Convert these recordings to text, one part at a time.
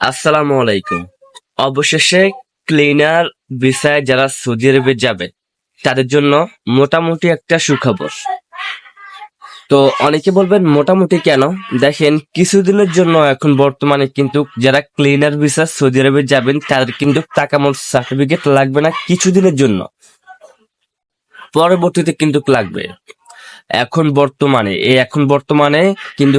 আসসালামু আলাইকুম। অবশেষে ক্লিনার ভিসায় যারা সৌদি আরবে যাবে, তাদের জন্য মোটামুটি একটা সুখবর। তো অনেকে বলবেন, মোটামুটি কেন? দেখেন, কিছুদিনের জন্য এখন বর্তমানে কিন্তু যারা ক্লিনার ভিসা সৌদি আরবে যাবেন, তাদের কিন্তু টাকা মোট সার্টিফিকেট লাগবে না কিছুদিনের জন্য। পরবর্তীতে কিন্তু লাগবে। এখন বর্তমানে, এই এখন বর্তমানে কিন্তু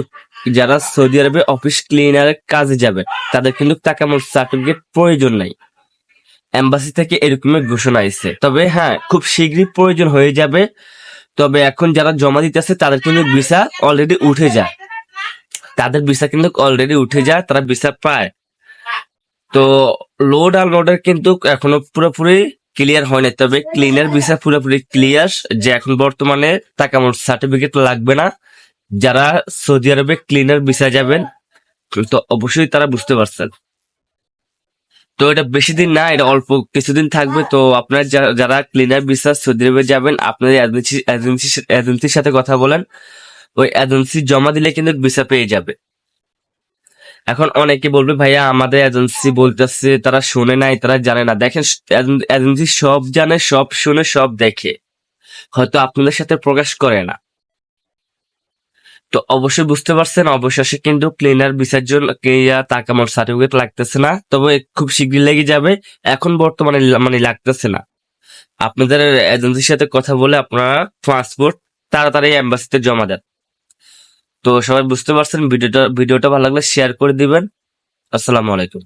যারা সৌদি আরবে অফিস ক্লিনারের কাজে যাবে, তাদের কিন্তু টাকা মোট সার্টিফিকেট প্রয়োজন নাই। এম্বাসি থেকে এরকমের ঘোষণা এসেছে। তবে হ্যাঁ খুব শীঘ্রই প্রয়োজন হয়ে যাবে। তবে এখন যারা জমা দিতেছে তাদের কিন্তু ভিসা অলরেডি উঠে যায়। তাদের ভিসা কিন্তু অলরেডি উঠে যায়, তারা ভিসা পায়। তো লোড আর লোডের কিন্তু এখনও পুরোপুরি ক্লিয়ার হয়নি তবে ক্লিনার ভিসা পুরোপুরি ক্লিয়ার যে এখন বর্তমানে টাকা মোট সার্টিফিকেট লাগবে না। যারা সৌদি আরবে ক্লিনার ভিসা যাবেন, তো অবশ্যই তারা বুঝতে পারছেন। তো এটা বেশি দিন না, এটা অল্প কিছুদিন থাকবে। তো আপনার যারা ক্লিনার ভিসা সৌদি আরবে যাবেন এজেন্সি এজেন্সির সাথে কথা বলেন। ওই এজেন্সি জমা দিলে কিন্তু ভিসা পেয়ে যাবে। এখন অনেকে বলবে, ভাইয়া, আমাদের এজেন্সি বলতেছে, তারা শুনে নাই, তারা জানে না। দেখেন এজেন্সি সব জানে, সব শুনে, সব দেখে। হয়তো আপনাদের সাথে প্রকাশ করে না। তো অবশ্যই বুঝতে পারছেন, অবশেষে কিন্তু ক্লিনার জন্য ক্লিয়া আমার সার্টিফিকেট লাগতেছে না। তবে খুব শীঘ্রই লেগে যাবে। এখন বর্তমানে মানে লাগতেছে না। আপনাদের এজেন্সির সাথে কথা বলে আপনারা পাসপোর্ট তাড়াতাড়ি অ্যাম্বাসিতে জমা দেন। তো সবাই বুঝতে পারছেন, ভিডিওটা ভিডিওটা ভালো লাগলে শেয়ার করে দিবেন। আসসালামু আলাইকুম।